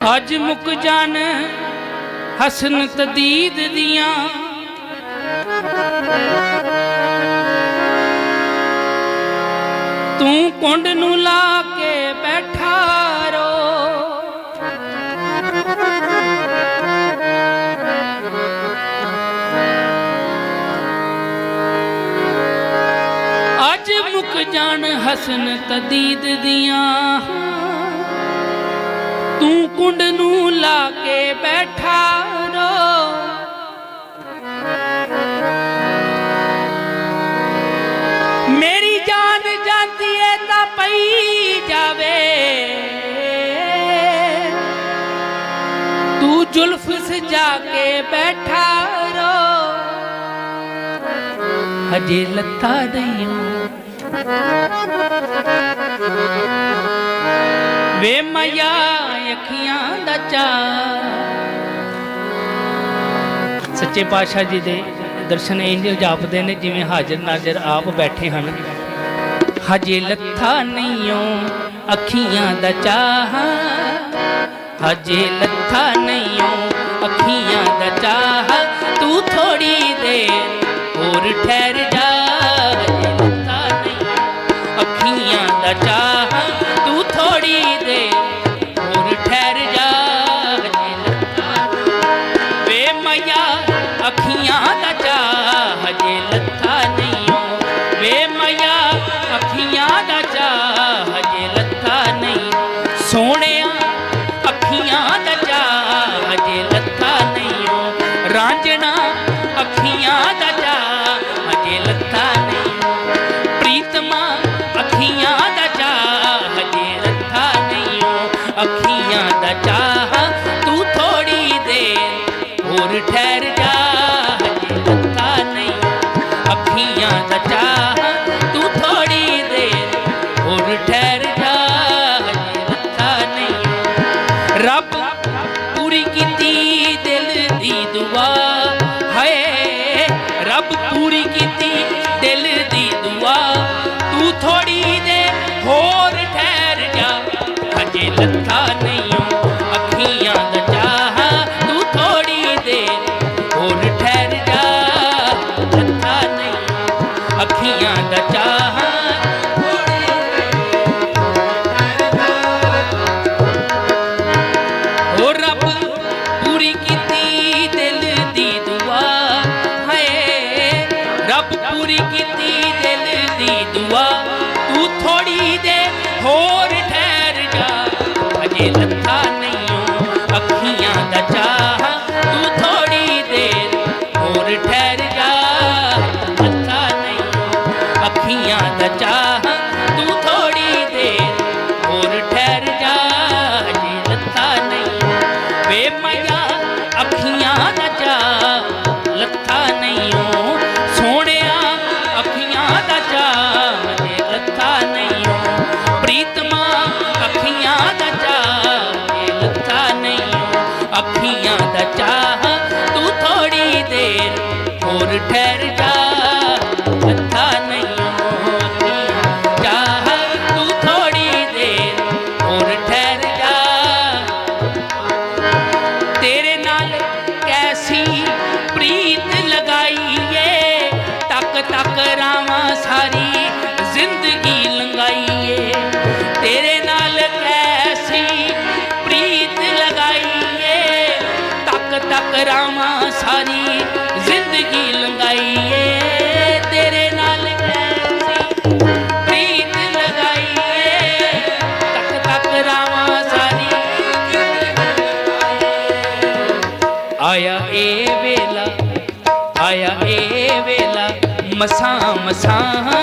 ਅੱਜ ਮੁੱਕ ਜਾਣ ਹਸਨ ਤਦੀਦ ਦੀਆਂ। ਤੂੰ ਕੁੰਡ ਨੂੰ ਲਾ ਕੇ ਬੈਠਾ ਰੋ। ਅੱਜ ਮੁੱਕ ਜਾਣ ਹਸਨ ਤਦੀਦ ਦੀਆਂ। ਤੂੰ ਕੁੰਡ ਨੂੰ ਲਾ ਕੇ ਬੈਠਾ ਰੋ। ਮੇਰੀ ਜਾਨ ਜਾਂਦੀ ਏ ਤਾਂ ਪਈ ਜਾਵੇ। ਤੂੰ ਜ਼ੁਲਫ ਸਜਾ ਕੇ ਬੈਠਾ ਰੋ। ਹਜੇ ਲੱਤਾਂ ਨਹੀਂ ਵੇ ਮਾਇਆ ਅੱਖੀਆਂ ਦਾ ਚਾਰ ਸੱਚੇ ਪਾਤਸ਼ਾਹ ਜੀ ਦੇ ਦਰਸ਼ਨ ਇੰਜ ਜਾਪਦੇ ਨੇ, ਜਿਵੇਂ ਹਾਜ਼ਰ ਨਾਜ਼ਰ ਆਪ ਬੈਠੇ ਹਨ। ਹਜੇ ਲੱਥਾ ਨਹੀਂਓ ਅੱਖੀਆਂ ਦਾ ਚਾਹ। ਹਜੇ ਲੱਥਾ ਨਹੀਂਓ ਅੱਖੀਆਂ ਦਾ ਚਾਹ। ਤੂੰ ਥੋੜੀ ਦੇ ਹੋਰ ਠਹਿਰ করি কিন্তু शाम शाम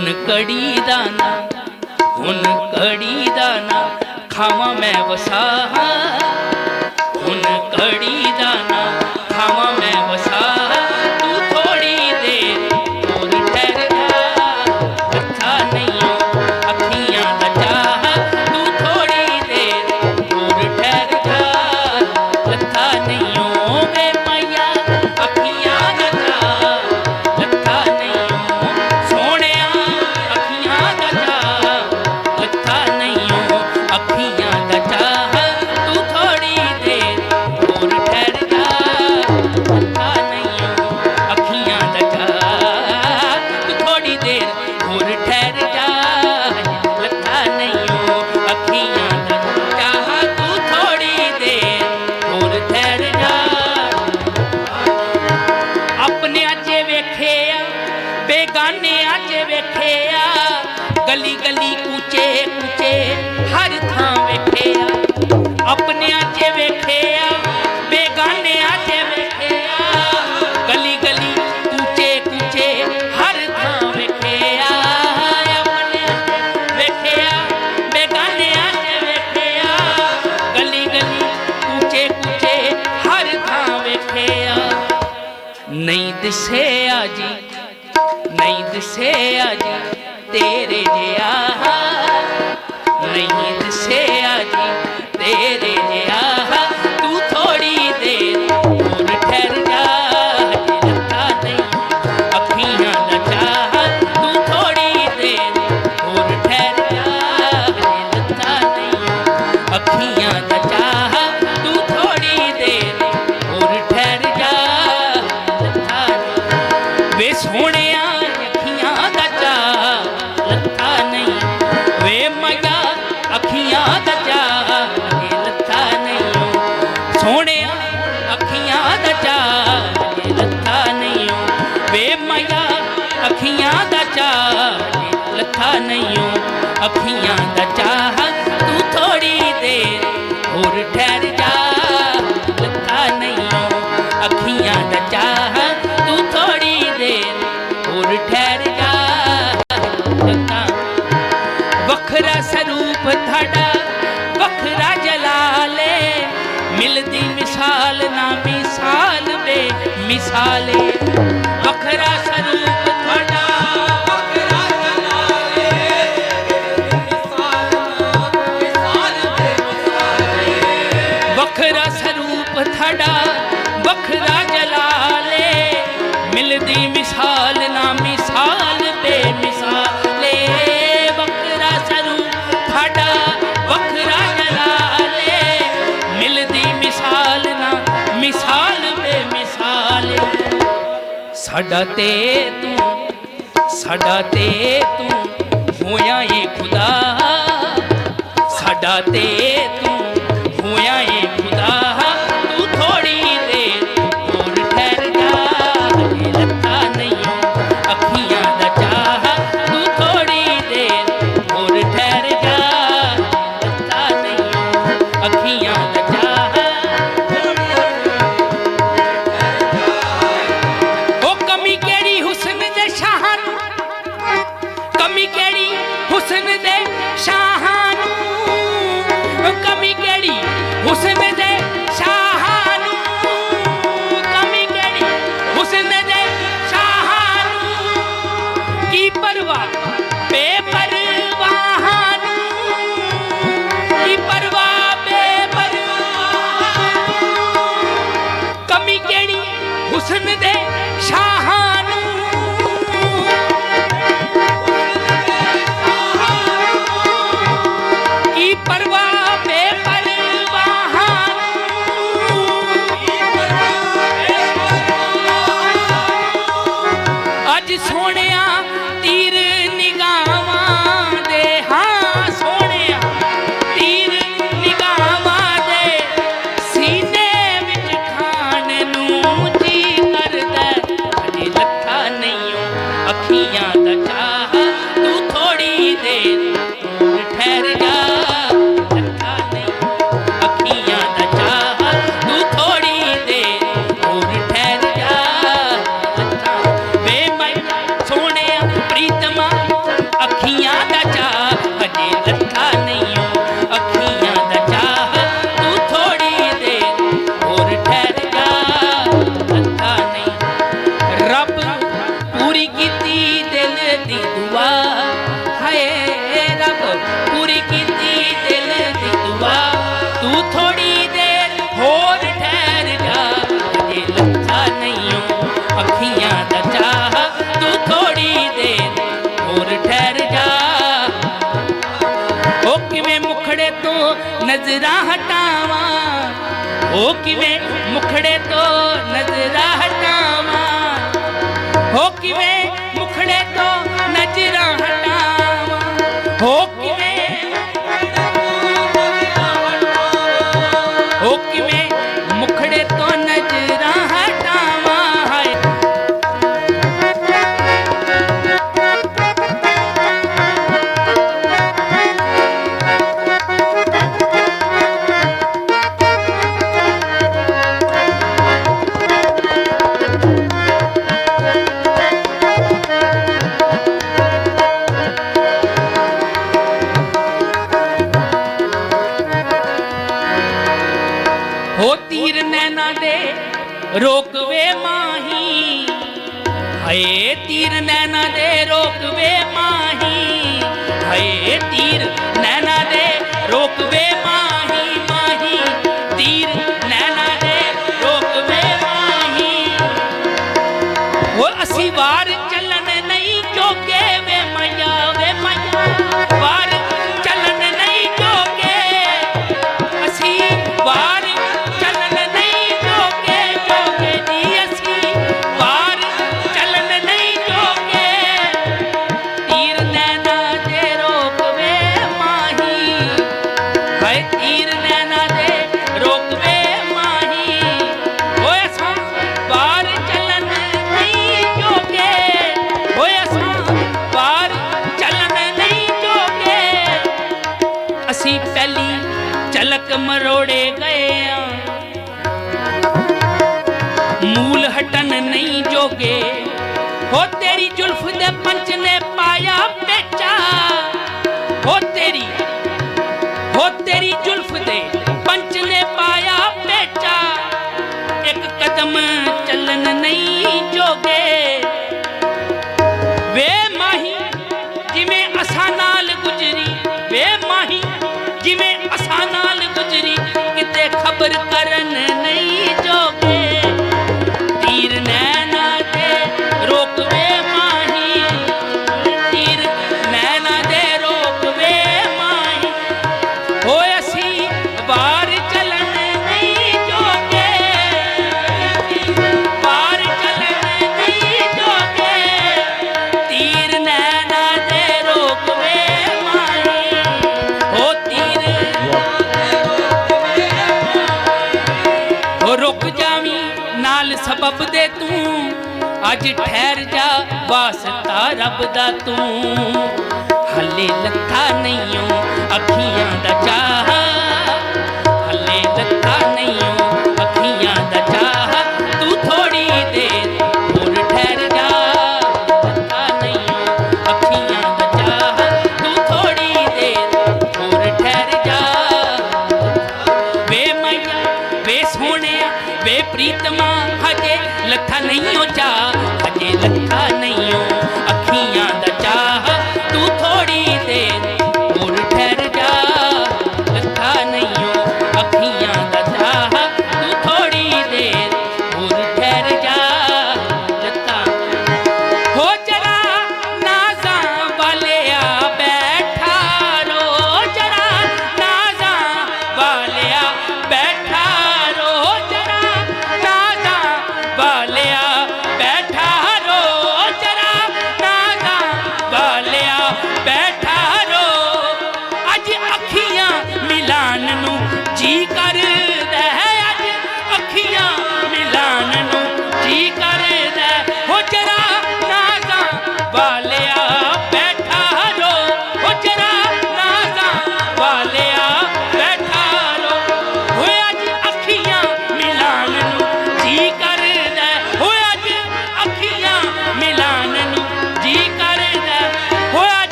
ਹੁਣ ਕੜੀ ਦਾ ਨਾ, ਹੁਣ ਕੜੀ ਦਾ ਨਾ, ਖਾਵਾਂ ਮੈਂ ਵਸਾਹਾ। ਹੁਣ ਕੜੀ ਦਾ ਨਾ ਨਹੀਂ ਦਿਸਿਆ ਜੀ ਨਹੀਂ ਦਿਸਿਆ ਜੀ ਤੇਰੇ ਜਿਆ ਨਹੀਂ ਦਿਸਿਆ ਜੀ ਤੇਰੇ ਜਿਆ ਚਾਹ ਲੱਥਾ ਚਾਹ। ਤੂੰ ਥੋੜੀ ਦੇਰ ਜਾ ਲੱਥਾ ਨਹੀਂਓ ਅੱਖੀਆਂ ਦਾ ਚਾਹ। ਤੂੰ ਥੋੜੀ ਦੇਰ ਠਹਿਰ ਜਾ ਵੱਖਰਾ ਸਰੂਪ ਤੁਹਾਡਾ ਸਾਡਾ ਤੇ ਤੂੰ ਸਾਡਾ ਤੇ ਤੂੰ ਹੋਇਆ ਏ ਖੁਦਾ। ਸਾਡਾ ਤੇ ਤੂੰ ਨਜ਼ਰਾਂ ਹਟਾਵਾਂ। ਉਹ ਕਿਵੇਂ ਮੁਖੜੇ ਤੋਂ ਨਜ਼ਰਾਂ ਹਟਾਵਾਂ? ਹੋ ਕਿਵੇਂ ਮੁਖੜੇ ਤੋਂ ਰੋਕਵੇ ਮਾਹੀ। ਹਏ ਤੀਰ ਨੈਣਾ ਦੇ ਰੋਕਵੇ ਮਾਹੀ। ਹਏ ਤੀਰ ਨੈਣਾ ਦੇ ਰੋਕਵੇ पंच ने ਝੁੱਕ ਜਾਵੀਂ, ਨਾਲ ਸਬਬ ਦੇ ਤੂੰ। ਅੱਜ ਠਹਿਰ ਜਾ, ਵਾਸਤਾ ਰੱਬ ਦਾ ਤੂੰ। ਹੱਲੇ ਲੱਥਾ ਨਹੀਂ ਅੱਖੀਆਂ ਦਾ ਚਾਹ।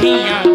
Yeah.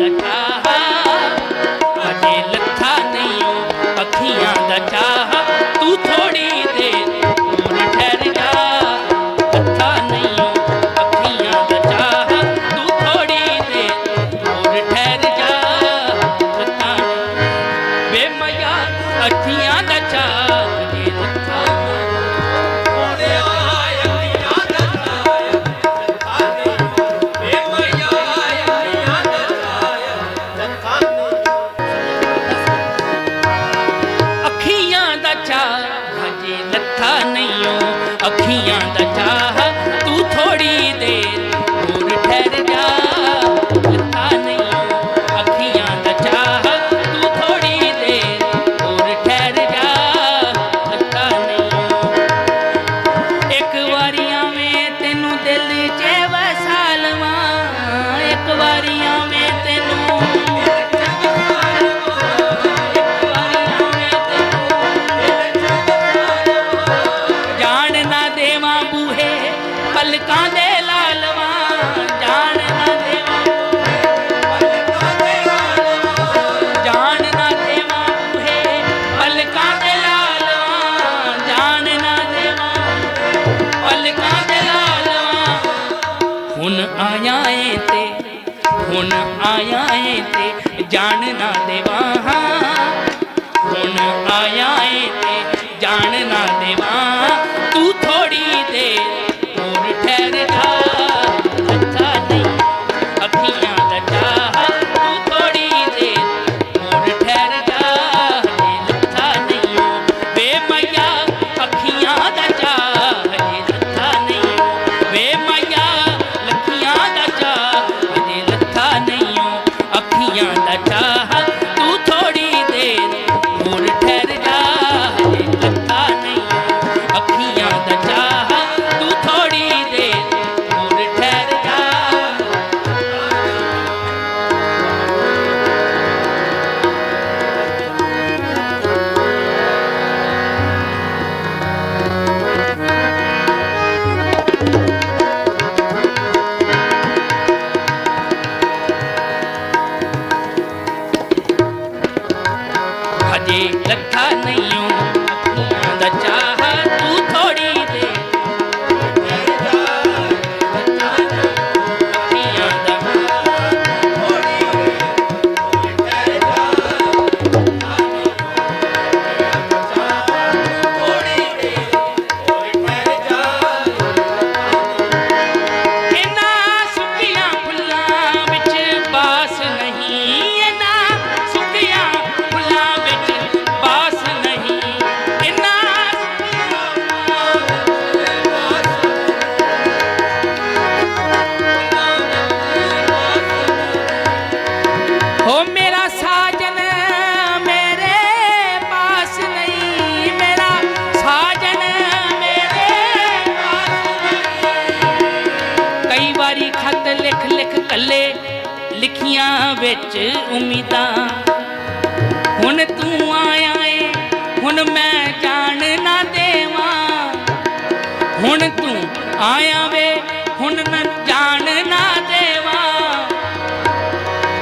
ਆਇਆ ਵੇ ਹੁਣ ਨ ਜਾਣ ਨਾ ਦੇਵਾ।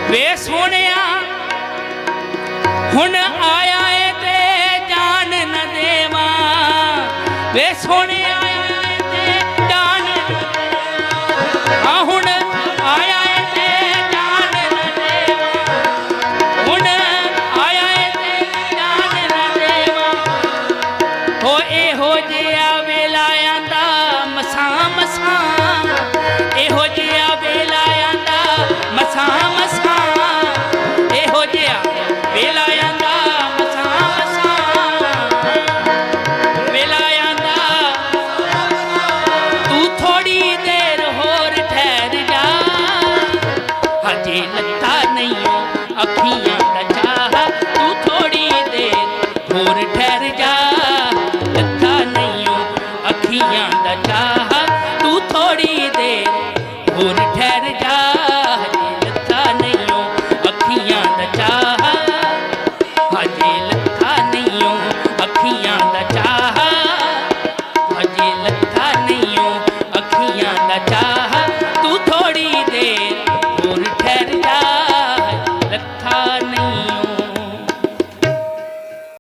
ਵੇ ਸੋਹਣਿਆ, ਹੁਣ ਆਇਆ ਏ ਤੇ ਜਾਣ ਨਾ ਦੇਵਾ। ਵੇ ਸੋਹਣਿਆ